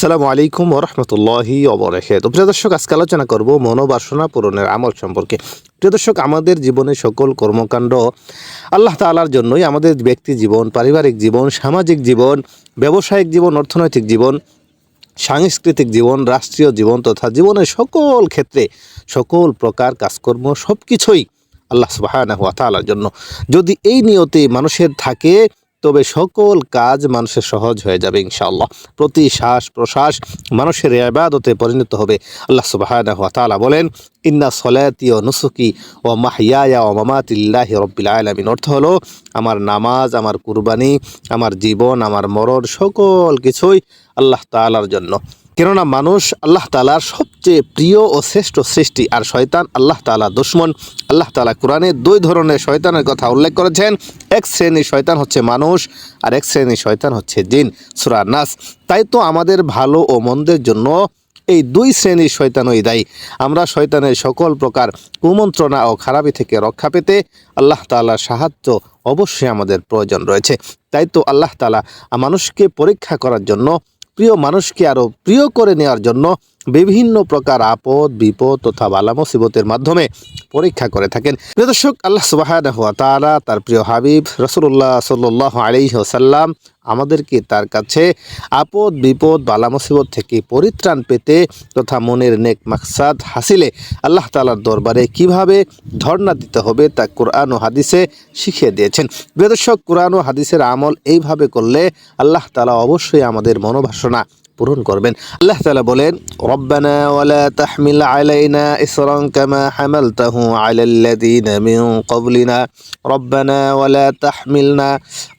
আসসালামু আলাইকুম ওরহমতুল্লাহি অবরাকাত প্রিয় দর্শক, আজকে আলোচনা করব মনোবাসনা পূরণের আমল সম্পর্কে। প্রিয় দর্শক, আমাদের জীবনে সকল কর্মকাণ্ড আল্লাহ তাআলার জন্যই, আমাদের ব্যক্তি জীবন, পারিবারিক জীবন, সামাজিক জীবন, ব্যবসায়িক জীবন, অর্থনৈতিক জীবন, সাংস্কৃতিক জীবন, রাষ্ট্রীয় জীবন তথা জীবনের সকল ক্ষেত্রে সকল প্রকার কাজকর্ম সব কিছুই আল্লাহ তাআলার জন্য। যদি এই নিয়তে মানুষের থাকে তবে সকল কাজ মানুষের সহজ হয়ে যাবে, ইনশাআল্লাহ। প্রতি শ্বাস প্রশ্বাস মানুষের এবাদতে পরিণত হবে। আল্লাহ সুবাহ বলেন, ইন্না সলাতি ও নুসুকি ও মাহিয়ায়া ও মামাতিল্লাহি রব্বিল আলমিন। অর্থ হলো, আমার নামাজ, আমার কুরবানি, আমার জীবন, আমার মরণ, সকল কিছুই আল্লাহ তালার জন্য। কেননা মানুষ আল্লাহ তালার সবচেয়ে প্রিয় ও শ্রেষ্ঠ সৃষ্টি আর শয়তান আল্লাহ তালা দুশ্মন। আল্লাহ তালা কোরআনে দুই ধরনের শয়তানের কথা উল্লেখ করেছেন। এক শ্রেণির শয়তান হচ্ছে মানুষ আর এক শ্রেণির শয়তান হচ্ছে জিন, সুরা নাস। তাই তো আমাদের ভালো ও মন্দের জন্য এই দুই শ্রেণির শয়তানই দায়ী। আমরা শয়তানের সকল প্রকার কুমন্ত্রণা ও খারাপি থেকে রক্ষা পেতে আল্লাহ তাআলার সাহায্য অবশ্যই আমাদের প্রয়োজন রয়েছে। তাই তো আল্লাহ তালা মানুষকে পরীক্ষা করার জন্য প্রিয় মানুষকে আরও প্রিয় করে নেওয়ার জন্য বিভিন্ন প্রকার আপদ, বিপদ তথা বালা মুসিবতের মাধ্যমে পরীক্ষা করে থাকেন। প্রিয় দর্শক, আল্লাহ সুবাহ তারা প্রিয় হাবিব রসুল্লাহ সাল্লাহ আলিহাসাল্লাম আমাদেরকে তার কাছে আপদ, বিপদ, বালা মুসিবত থেকে পরিত্রাণ পেতে তথা মনের নেক মাকসাদ হাসিলে আল্লাহ তালার দরবারে কীভাবে ধর্ণা দিতে হবে তা কোরআন ও হাদিসে শিখিয়ে দিয়েছেন। প্রিয় দর্শক, কোরআন ও হাদিসের আমল এইভাবে করলে আল্লাহ তালা অবশ্যই আমাদের মনোবাসনা পূরণ করবেন আল্লাহ তাআলা বলেন রব্বানা ওয়ালা তাহমিল আলাইনা ইসরান কামা হামালতাহু আলাল লাযিনা মিন ক্বাবলিনা রব্বানা ওয়ালা তাহমিলনা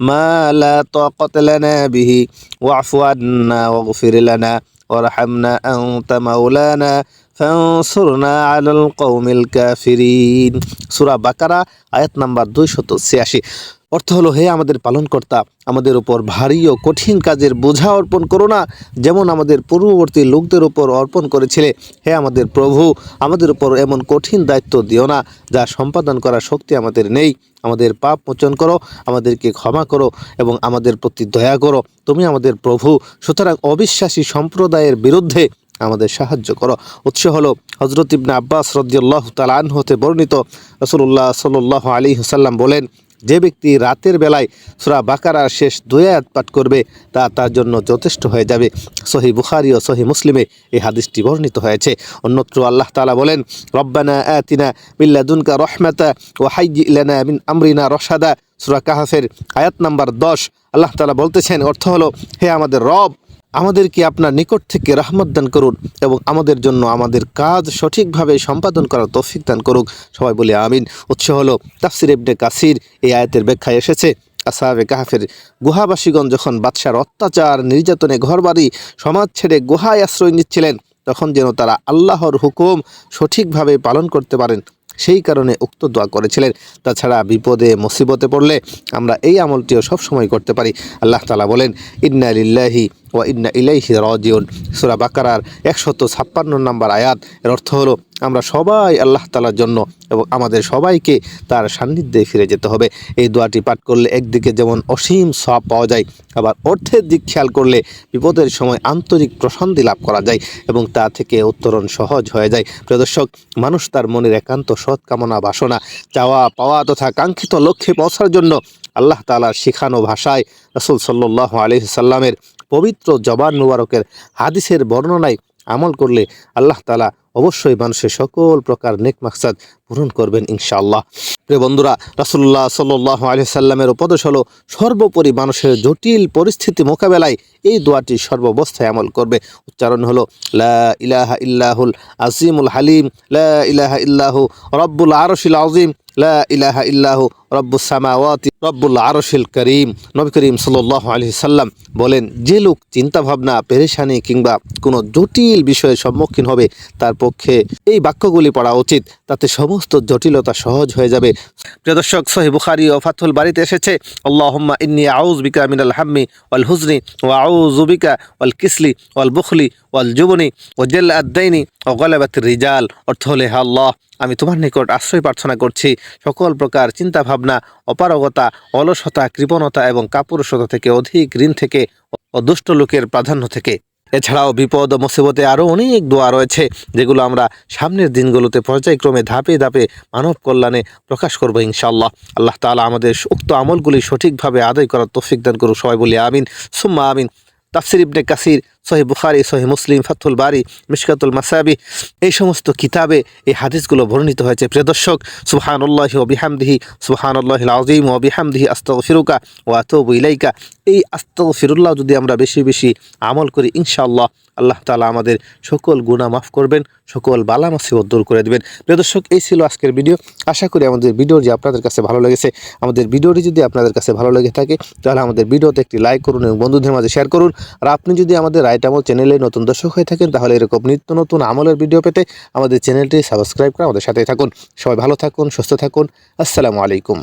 মা লা তাকাত লানা বিহি ওয়াফু আন্না ওয়াগফির লানা ওয়ারহামনা আনতা মাওলানা ফানসুরনা আলাল কওমিল কাফিরিন সূরা বাকারা, আয়াত নাম্বার 286 অর্থ হলো, হে আমাদের পালনকর্তা, আমাদের উপর ভারী ও কঠিন কাজের বোঝা অর্পণ করো না, যেমন আমাদের পূর্ববর্তী লোকদের উপর অর্পণ করেছিলে। হে আমাদের প্রভু, আমাদের উপর এমন কঠিন দায়িত্ব দিও না, যা সম্পাদন করার শক্তি আমাদের নেই। আমাদের পাপ মোচন করো, আমাদেরকে ক্ষমা করো, এবং আমাদের প্রতি দয়া করো। তুমি আমাদের প্রভু, সুতরাং অবিশ্বাসী সম্প্রদায়ের বিরুদ্ধে আমাদের সাহায্য করো। উৎস হলো হজরত ইবনা আব্বাস রদিয়াল্লাহ তালান হতে বর্ণিত। রসুল্লাহ সাল্লাহ আলী হুসাল্লাম বলেন, যে ব্যক্তি রাতের বেলায় সুরা বাকারার শেষ দুয়াত পাঠ করবে, তা তার জন্য যথেষ্ট হয়ে যাবে। সহি বুখারি ও সহি মুসলিমে এই হাদিসটি বর্ণিত হয়েছে। অন্যত্র আল্লাহ তালা বলেন, রব্বানা আতিনা মিল্লাদুনকা রহমাতা ও হাইজি ইলানা মিন আমরিনা রসাদা সুরা কাহাফের আয়াত নাম্বার দশ, আল্লাহ তালা বলতেছেন, অর্থ হলো, হে আমাদের রব আমাদেরকে আপনার নিকট থেকে রহমত দান করুন এবং আমাদের জন্য আমাদের কাজ সঠিকভাবে সম্পাদন করার তৌফিক দান করুক। সবাই বলে আমিন। উৎস হলো তাফসির ইবনে কাসির। এই আয়াতের ব্যাখ্যায় এসেছে আসাবে কাহাফের গুহাবাসীগণ যখন বাদশার অত্যাচার, নির্যাতনে ঘরবাড়ি, সমাজ ছেড়ে গুহায় আশ্রয় নিচ্ছিলেন, তখন যেন তারা আল্লাহর হুকুম সঠিকভাবে পালন করতে পারেন, সেই কারণে উক্ত দোয়া করেছিলেন। তাছাড়া বিপদে, মুসিবতে পড়লে আমরা এই আমলটিও সবসময় করতে পারি। আল্লাহ তালা বলেন, ইন্না লিল্লাহি ও ইন্না ইলাইহি রাজিউন। সূরা বাকারার একশত ছাপ্পান্ন নম্বর আয়াত। এর অর্থ হলো, আমরা সবাই আল্লাহ তালার জন্য এবং আমাদের সবাইকে তার সান্নিধ্যে ফিরে যেতে হবে। এই দোয়াটি পাঠ করলে একদিকে যেমন অসীম সব পাওয়া যায়, আবার অর্থের দিক খেয়াল করলে বিপদের সময় আন্তরিক প্রশান্তি লাভ করা যায় এবং তা থেকে উত্তরণ সহজ হয়ে যায়। প্রদর্শক মানুষ তার মনের একান্ত সৎ কামনা বাসনা, চাওয়া পাওয়া তথা কাঙ্ক্ষিত লক্ষ্যে পৌঁছার জন্য আল্লাহ তালার শিখানো ভাষায় রসুল সাল্লাহ আলহি সাল্লামের পবিত্র জবান মুবারকের হাদিসের বর্ণনায় আমল করলে আল্লাহ তালা অবশ্যই মানুষের সকল প্রকার নেক মাকসাদ পূরণ করবেন ইনশাআল্লাহ। প্রিয় বন্ধুরা রাসুল্লাহ সাল্লাহ আলি সাল্লামের উপদেশ হলো, সর্বোপরি মানুষের জটিল পরিস্থিতি মোকাবেলায় এই দোয়াটি সর্বাবস্থায় আমল করবে। উচ্চারণ হলো ইলাহা ইল্লাহুল আজিমুল হালিম, লা ইলাহা ইল্লাহু রব্বুল আরশিল আজিম লা ইলাহা ইল্লাহু রব্বুস সামাওয়াতি রব্বুল আরশিল করিম। নবী করিম সাল্লাহ আলি সাল্লাম বলেন, যে লোক চিন্তা ভাবনা পেরেশানি কিংবা কোনো জটিল বিষয়ের সম্মুখীন হবে, তার পক্ষে এই বাক্যগুলি পড়া উচিত। তাতে সমস্ত জটিলতা সহজ হয়ে যাবে। প্রিয় দর্শক, সহি বুখারি ও ফাতুল বাড়িতে এসেছে, আল্লাহম্মা ইন্নি আউজ বিকা মিনাল হাম্মি ওয়াল হুজনি ও আউজ বিকা ওয়াল কিসলি ওয়াল বুখলি ওয়াল জুবনি ও জেল আদাইনি ও গলাবাত রিজাল, অর্থ হলে আল্লাহ, আমি তোমার নিকট আশ্রয় প্রার্থনা করছি। সকল প্রকার চিন্তা ভাবনা অপারগতা, অলসতা, কৃপণতা এবং কাপুরুষতা থেকে অধিক ঋণ থেকে ও দুষ্ট লোকের প্রাধান্য থেকে। এছাড়াও বিপদ ও মুসিবতে আরও অনেক দোয়া রয়েছে, যেগুলো আমরা সামনের দিনগুলোতে পর্যায়ক্রমে ধাপে ধাপে মানব কল্যাণে প্রকাশ করব, ইনশাআল্লাহ। আল্লাহ তালা আমাদের উক্ত আমলগুলি সঠিকভাবে আদায় করার তৌফিক দান করুক, সবাই বলি আমিন, সুম্মা আমিন। তাফসির ইবনে কাসির সহি বুখারি সহি মুসলিম ফাতুল বারি, মিশকাতুল মাসাবি, এই সমস্ত কিতাবে এই হাদিসগুলো বর্ণিত হয়েছে। প্রিয় দর্শক, সুবহানাল্লাহি ওয়া বিহামদিহি, সুবহানাল্লাহিল আযীম ওয়া বিহামদিহি, আস্তাগফিরুকা ওয়া আতুবু ইলাইকা। এই আস্তাগফিরুল্লাহ যদি আমরা বেশি বেশি আমল করি, ইনশাআল্লাহ আল্লাহ তালা আমাদের সকল গুনাহ মাফ করবেন, সকল বালা মুসিবত দূর করে দেবেন। প্রিয় দর্শক, এই ছিল আজকের ভিডিও। আশা করি আমাদের ভিডিও যে আপনাদের কাছে ভালো লেগেছে। আমাদের ভিডিওটি যদি আপনাদের কাছে ভালো লেগে থাকে, তাহলে আমাদের ভিডিওতে একটি লাইক করুন এবং বন্ধুদের মাঝে শেয়ার করুন। আর আপনি যদি আমাদের রাইট আমল চ্যানেলে নতুন দর্শক হয়ে থাকেন, তাহলে এরকম নিত্য নতুন আমলের ভিডিও পেতে আমাদের চ্যানেলটি সাবস্ক্রাইব করে আমাদের সাথে থাকুন। সবাই ভালো থাকুন, সুস্থ থাকুন। আসসালামু আলাইকুম।